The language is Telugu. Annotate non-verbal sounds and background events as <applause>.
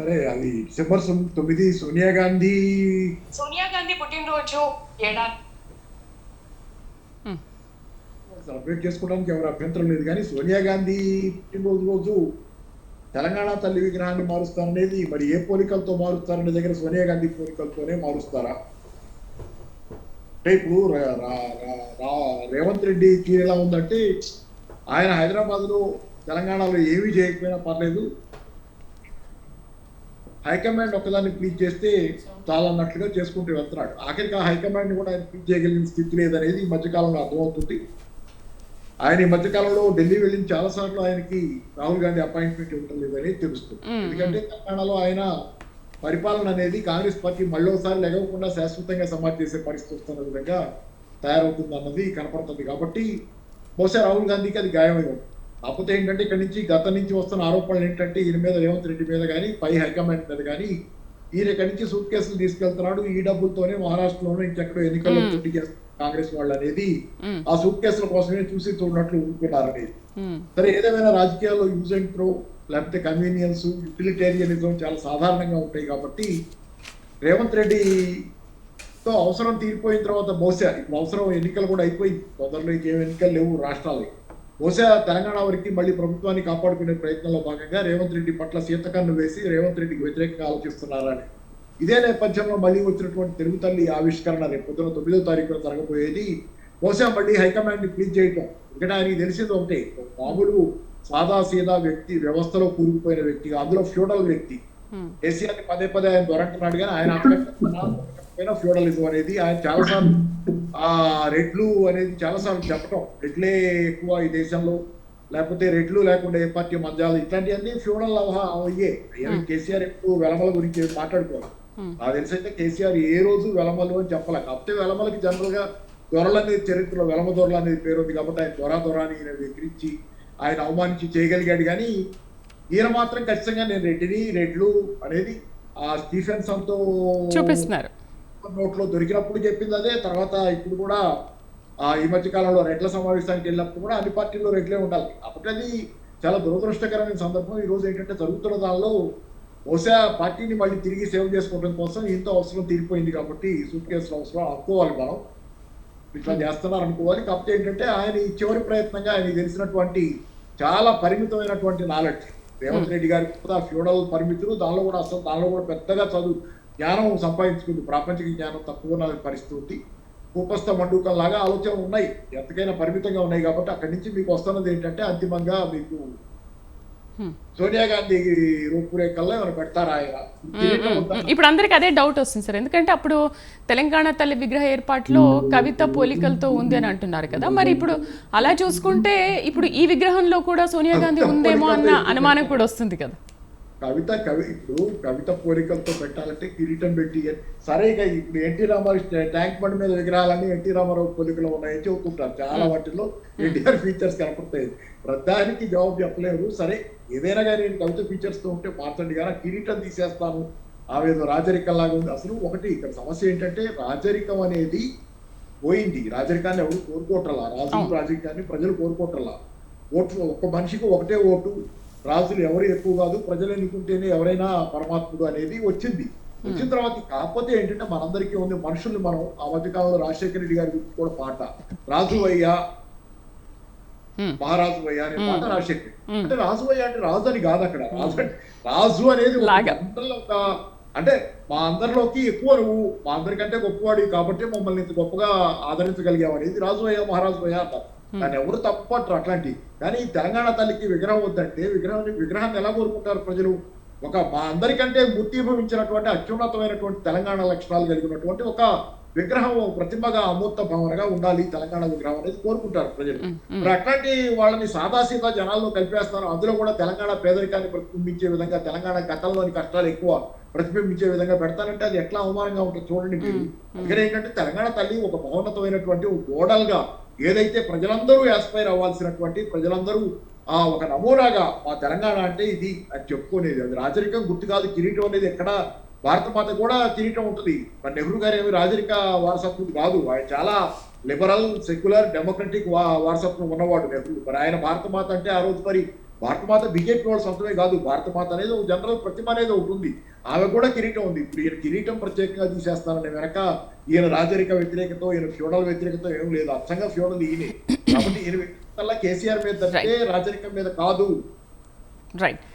సరే అది డిసెంబర్ తొమ్- తొమ్మిది సోనియా గాంధీ. సోనియా గాంధీ పుట్టినరోజు ఏడాది సెలబ్రేట్ చేసుకోవడానికి ఎవరు అభ్యంతరం లేదు కానీ సోనియా గాంధీ పుట్టినరోజు రోజు తెలంగాణ తల్లి విగ్రహాన్ని మారుస్తారనేది మరి ఏ పోలికలతో మారుస్తారనే దగ్గర సోనియా గాంధీ పోలికలతోనే మారుస్తారా? అంటే ఇప్పుడు రేవంత్ రెడ్డి తీరు ఎలా ఉందంటే ఆయన హైదరాబాద్లో తెలంగాణలో ఏమీ చేయకపోయినా పర్లేదు హైకమాండ్ ఒకదాన్ని ప్లీజ్ చేస్తే చాలా అన్నట్లుగా చేసుకుంటూ వెళ్తున్నాడు. ఆఖరికి ఆ హైకమాండ్ కూడా ఆయన ప్లీజ్ చేయగలిగిన స్థితి లేదనేది ఈ మధ్యకాలంలో అర్థమవుతుంది. ఆయన ఈ మధ్యకాలంలో ఢిల్లీ వెళ్ళిన చాలా సార్లు ఆయనకి రాహుల్ గాంధీ అపాయింట్మెంట్ ఇవ్వటం లేదని తెలుస్తుంది. ఎందుకంటే తెలంగాణలో ఆయన పరిపాలన అనేది కాంగ్రెస్ పార్టీ మళ్ళోసారి లెగవకుండా శాశ్వతంగా సమాధి చేసే పరిస్థితి వస్తున్న విధంగా తయారవుతుంది అన్నది కనపడుతుంది. కాబట్టి బహుశా రాహుల్ గాంధీకి అది గాయమైంది కాకపోతే ఏంటంటే ఇక్కడ నుంచి గత నుంచి వస్తున్న ఆరోపణలు ఏంటంటే ఈయన మీద రేవంత్ రెడ్డి మీద కానీ పై హైకమాండ్ మీద కానీ ఈయన ఇక్కడి నుంచి సూట్ కేసులు తీసుకెళ్తున్నాడు ఈ డబ్బులతోనే మహారాష్ట్రలోనూ ఇంకెక్కడో ఎన్నికల్లో. పోటీ చేస్తున్నారు కాంగ్రెస్ వాళ్ళు అనేది. ఆ సూట్ కేసుల కోసమే చూసి చూడనట్లు ఊరుకున్నారనేది. సరే ఏదేమైనా రాజకీయాల్లో యూజ్ అండ్ త్రో లేకపోతే కన్వీనియన్స్ యూటిలిటేరియనిజం చాలా సాధారణంగా ఉంటాయి కాబట్టి రేవంత్ రెడ్డితో అవసరం తీరిపోయిన తర్వాత బహుశా ఇప్పుడు అవసరం ఎన్నికలు కూడా అయిపోయింది తొందరలో ఇంకేం ఎన్నికలు లేవు రాష్ట్రాలు బహుశా తెలంగాణ వరకు మళ్ళీ ప్రభుత్వాన్ని కాపాడుకునే ప్రయత్నంలో భాగంగా రేవంత్ రెడ్డి పట్ల సీతకన్ను వేసి రేవంత్ రెడ్డికి వ్యతిరేకంగా ఆలోచిస్తున్నారని. ఇదే నేపథ్యంలో మళ్ళీ వచ్చినటువంటి తెలుగు తల్లి ఆవిష్కరణ రేపు పొద్దున తొమ్మిదో తారీఖున జరగబోయేది. బహుశా మళ్ళీ హైకమాండ్ని ప్లీజ్ చేయటం. ఎందుకంటే ఆయనకి తెలిసింది ఒకటే ఒక మామూలు సాదా సీదా వ్యక్తి వ్యవస్థలో కూరుకుపోయిన వ్యక్తి అందులో ఫ్యూడల్ వ్యక్తి. మ్మ్. కేసీఆర్ని పదే పదే ఆయన దొరంటున్నాడు కానీ ఆయన అంతకంటే ఫ్యూడలిజం అనేది ఆయన చాలాసార్లు ఆ రెడ్లు అనేది చాలాసార్లు చెప్పటం. రెడ్లే ఎక్కువ ఈ దేశంలో. లేకపోతే రెడ్లు లేకుండా ఏ పార్టీ మధ్యాలు ఇట్లాంటివన్నీ ఫ్యూడల్ అయ్యే అయ్యా కేసీఆర్ ఎప్పుడు వెలమల గురించి మాట్లాడుకోవాలి. నాకు తెలిసి అయితే కేసీఆర్ ఏ రోజు వెలమలు అని చెప్పలే? కాకపోతే వెలమలకి జనరల్గా దొరలు అనేది చరిత్రలో వెలమ దొరలు అనేది పేరు ఉంది కాబట్టి ఆయన దొర దొర అని వికరించి ఆయన అవమానించి చేయగలిగాడు. కానీ ఈయన మాత్రం ఖచ్చితంగా నేను రెడ్డిని రెడ్లు అనేది ఆ స్టీఫెన్సన్తో చూపిస్తున్నారు. నోట్లో దొరికినప్పుడు చెప్పింది అదే. తర్వాత ఇప్పుడు కూడా ఆ ఈ మధ్యకాలంలో రెడ్ల సమావేశానికి వెళ్ళినప్పుడు కూడా అన్ని పార్టీల్లో రెడ్లే ఉండాలి. అప్పటిది చాలా దురదృష్టకరమైన సందర్భం. ఈ రోజు ఏంటంటే జరుగుతున్న దానిలో బహుశా పార్టీని మళ్ళీ తిరిగి సేవ్ చేసుకోవడం కోసం ఇంత అవసరం తీరిపోయింది కాబట్టి సూట్ కేసులు అవసరం అనుకోవాలి మనం. ఇట్లా చేస్తున్నారు అనుకోవాలి కాకపోతే ఏంటంటే ఆయన ఈ చివరి ప్రయత్నంగా ఆయన తెలిసినటువంటి చాలా పరిమితమైనటువంటి నాలెడ్జ్ రేవంత్ రెడ్డి గారి కూడా ఫ్యూడల్ పరిమితులు దానిలో కూడా అసలు దానిలో కూడా పెద్దగా చదువు జ్ఞానం సంపాదించుకుంది ప్రాపంచిక జ్ఞానం తక్కువ ఉన్న పరిస్థితి కూపస్థ మండూకం లాగా ఆలోచనలు ఉన్నాయి. ఎంతకైనా పరిమితంగా ఉన్నాయి కాబట్టి అక్కడి నుంచి మీకు వస్తున్నది ఏంటంటే అంతిమంగా మీకు. సోనియా గాంధీ రూపురేఖల్లో ఏమైనా పెడతారా? ఇప్పుడు అందరికి అదే డౌట్ వస్తుంది సార్. ఎందుకంటే అప్పుడు తెలంగాణ తల్లి విగ్రహ ఏర్పాటులో కవిత పోలికలతో ఉంది అని అంటున్నారు కదా. మరి ఇప్పుడు అలా చూసుకుంటే ఇప్పుడు ఈ విగ్రహంలో కూడా సోనియా గాంధీ ఉందేమో అన్న అనుమానం కూడా వస్తుంది కదా. కవిత కవి ఇప్పుడు కవిత పోలికలతో పెట్టాలంటే కిరీటం పెట్టి సరే ఇక ఇప్పుడు ఎన్టీ రామారావు ట్యాంక్ బండ్ మీద విగ్రహాలన్నీ ఎన్టీ రామారావు పోలికలు ఉన్నాయని చెబుతుంటారు. చాలా వాటిల్లో ఎన్టీఆర్ ఫీచర్స్ కనపడతాయి. ప్రధానికి జవాబు చెప్పలేరు. సరే ఏదైనా కానీ నేను కవిత ఫీచర్స్తో ఉంటే మార్చండి కానీ కిరీటం తీసేస్తాను. ఆవేదో రాజరికం లాగా ఉంది. అసలు ఒకటి ఇక్కడ సమస్య ఏంటంటే రాజరికం అనేది పోయింది. రాజరికాన్ని ఎవరు కోరుకోవట్రలా రాజు రాజరికాన్ని ప్రజలు కోరుకోవట్రలా ఓట్లు ఒక్క మనిషికి ఒకటే ఓటు. రాజులు ఎవరు ఎక్కువ కాదు ప్రజలు ఎన్నుకుంటేనే ఎవరైనా పరమాత్ముడు అనేది వచ్చింది. వచ్చిన తర్వాత కాకపోతే ఏంటంటే మనందరికీ ఉంది మనుషుల్ని మనం ఆ మధ్యకాలంలో రాజశేఖర రెడ్డి గారి గురించి కూడా పాట. రాజు అయ్యా Hmm. మహారాజు అయ్యా అనే పాట రాజశేఖర్. అంటే రాజు అయ్యా అంటే రాజు అని కాదు అక్కడ. రాజు అంటే రాజు అనేది. అందరిలో ఒక అంటే మా అందరిలోకి ఎక్కువ నువ్వు మా అందరికంటే గొప్పవాడి కాబట్టి మమ్మల్ని ఇంత గొప్పగా ఆదరించగలిగావు అనేది రాజు అయ్యా మహారాజు అయ్యా అంటారు. దాన్ని ఎవరు తప్పట్రు అట్లాంటి కానీ ఈ తెలంగాణ తల్లికి విగ్రహం వద్దంటే విగ్రహాన్ని విగ్రహాన్ని ఎలా కోరుకుంటారు ప్రజలు? ఒక మా అందరికంటే మూర్తిభవించినటువంటి అత్యున్నతమైనటువంటి తెలంగాణ లక్షణాలు కలిగినటువంటి ఒక విగ్రహం ఒక ప్రతిభగా అమూర్త భావనగా ఉండాలి. తెలంగాణ విగ్రహం అనేది కోరుకుంటారు ప్రజలు. ఉమ్, ఉమ్. మరి అట్లాంటి వాళ్ళని సాదాసీదా జనాల్లో కలిపేస్తారు అందులో కూడా తెలంగాణ పేదరికాన్ని ప్రతిబింబించే విధంగా తెలంగాణ గతంలోని కష్టాలు ఎక్కువ ప్రతిబింబించే విధంగా పెడతారంటే అది ఎట్లా అవమానంగా ఉంటుంది చూడండి మీరు. అందుకని ఏంటంటే తెలంగాణ తల్లి ఒక మహోన్నతమైనటువంటి ఒక మోడల్గా ఏదైతే ప్రజలందరూ యాస్పైర్ అవ్వాల్సినటువంటి ప్రజలందరూ ఆ ఒక నమూనాగా మా తెలంగాణ అంటే ఇది అని చెప్పుకునేది. అది రాజరికం గుర్తు కాదు కిరీటం అనేది ఎక్కడ భారత మాత కూడా కిరీటం ఉంటుంది. మరి నెహ్రూ గారు ఏమి రాజరిక వారసత్వం కాదు. ఆయన చాలా లిబరల్ సెక్యులర్ డెమోక్రటిక్ వారసత్వం ఉన్నవాడు నెహ్రూ. మరి ఆయన భారత మాత అంటే ఆ రోజు మరి భారతమాత బీజేపీ వాళ్ళ సొంతమే కాదు భారతమాత అనేది ఒక జనరల్ ప్రతిమ అనేది ఒకటి ఉంది. ఆమె కూడా కిరీటం ఉంది. ఇప్పుడు ఈయన కిరీటం ప్రత్యేకంగా తీసేస్తానని వెనక ఈయన రాజరిక వ్యతిరేకత ఈయన ఫ్యూడల్ వ్యతిరేకత ఏం లేదు. అచ్చంగా ఫ్యూడల్ ఈయనే. <coughs> కాబట్టి ఈయన కేసీఆర్ మీద తప్పితే రాజరికం మీద కాదు. రైట్